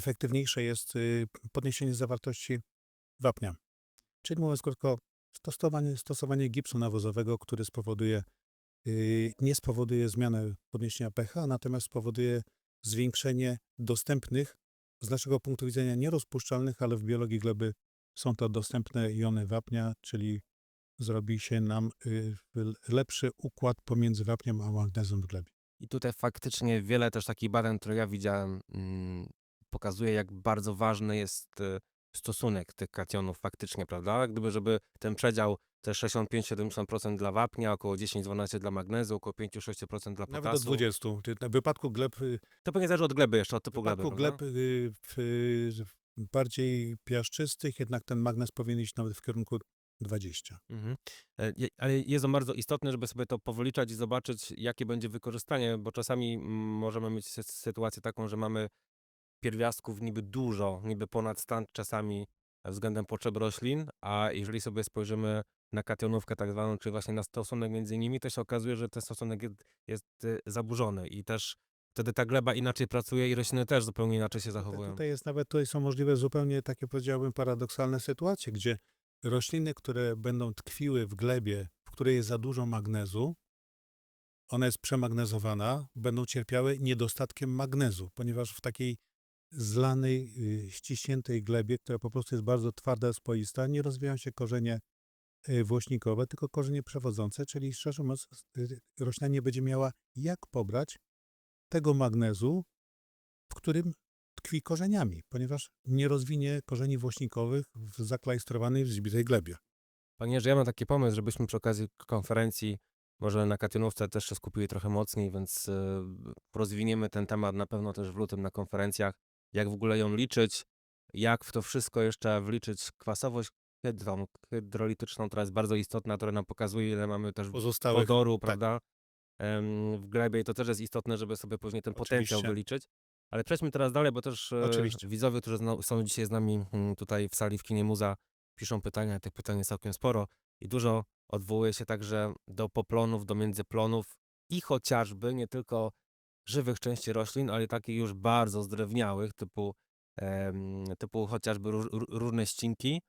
efektywniejsze jest y, podniesienie zawartości wapnia. Czyli mówiąc krótko, stosowanie, stosowanie gipsu nawozowego, który spowoduje, y, nie spowoduje zmiany podniesienia pH, natomiast spowoduje zwiększenie dostępnych, z naszego punktu widzenia nierozpuszczalnych, ale w biologii gleby są to dostępne jony wapnia, czyli zrobi się nam y, lepszy układ pomiędzy wapniem a magnezem w glebie. I tutaj faktycznie wiele też takich badań, które ja widziałem, mm, pokazuje, jak bardzo ważny jest y, stosunek tych kationów faktycznie, prawda? Gdyby, żeby ten przedział te 65-70% dla wapnia, około 10-12% dla magnezu, około 5-6% dla Nawet do potasu. 20. Ty- W wypadku gleb, y, To pewnie zależy od gleby jeszcze, od typu gleby, wypadku gleb y, w, y, w bardziej piaszczystych, jednak ten magnez powinien iść nawet w kierunku 20. Mhm. E, Ale jest on bardzo istotne, żeby sobie to powliczać i zobaczyć, jakie będzie wykorzystanie, bo czasami mm, możemy mieć sy- sytuację taką, że mamy pierwiastków niby dużo, niby ponad stan czasami względem potrzeb roślin, a jeżeli sobie spojrzymy na kationówkę tak zwaną, czy właśnie na stosunek między nimi, to się okazuje, że ten stosunek jest, jest zaburzony i też wtedy ta gleba inaczej pracuje i rośliny też zupełnie inaczej się zachowują. Tutaj jest nawet, tutaj są możliwe zupełnie takie powiedziałbym paradoksalne sytuacje, gdzie rośliny, które będą tkwiły w glebie, w której jest za dużo magnezu, ona jest przemagnezowana, będą cierpiały niedostatkiem magnezu, ponieważ w takiej zlanej, y, ściśniętej glebie, która po prostu jest bardzo twarda, spoista, nie rozwijają się korzenie y, włośnikowe, tylko korzenie przewodzące, czyli szczerze mówiąc, y, roślina nie będzie miała jak pobrać tego magnezu, w którym tkwi korzeniami, ponieważ nie rozwinie korzeni włośnikowych w zaklajstrowanej, w zbitej glebie. Panie Jerzy, ja mam taki pomysł, żebyśmy przy okazji konferencji może na Kationówce też się skupili trochę mocniej, więc rozwiniemy ten temat na pewno też w lutym na konferencjach, jak w ogóle ją liczyć, jak w to wszystko jeszcze wliczyć kwasowość hydrą, hydrolityczną, która jest bardzo istotna, która nam pokazuje, ile mamy też Pozostałych, wodoru, tak. prawda, w glebie i to też jest istotne, żeby sobie później ten potencjał Oczywiście. wyliczyć. Ale przejdźmy teraz dalej, bo też e, Oczywiście. widzowie, którzy są dzisiaj z nami mm, tutaj w sali w Kinie Muza, piszą pytania, tych pytań jest całkiem sporo i dużo odwołuje się także do poplonów, do międzyplonów i chociażby nie tylko żywych części roślin, ale takich już bardzo zdrewniałych, typu, typu chociażby ró- ró- różne ścinki.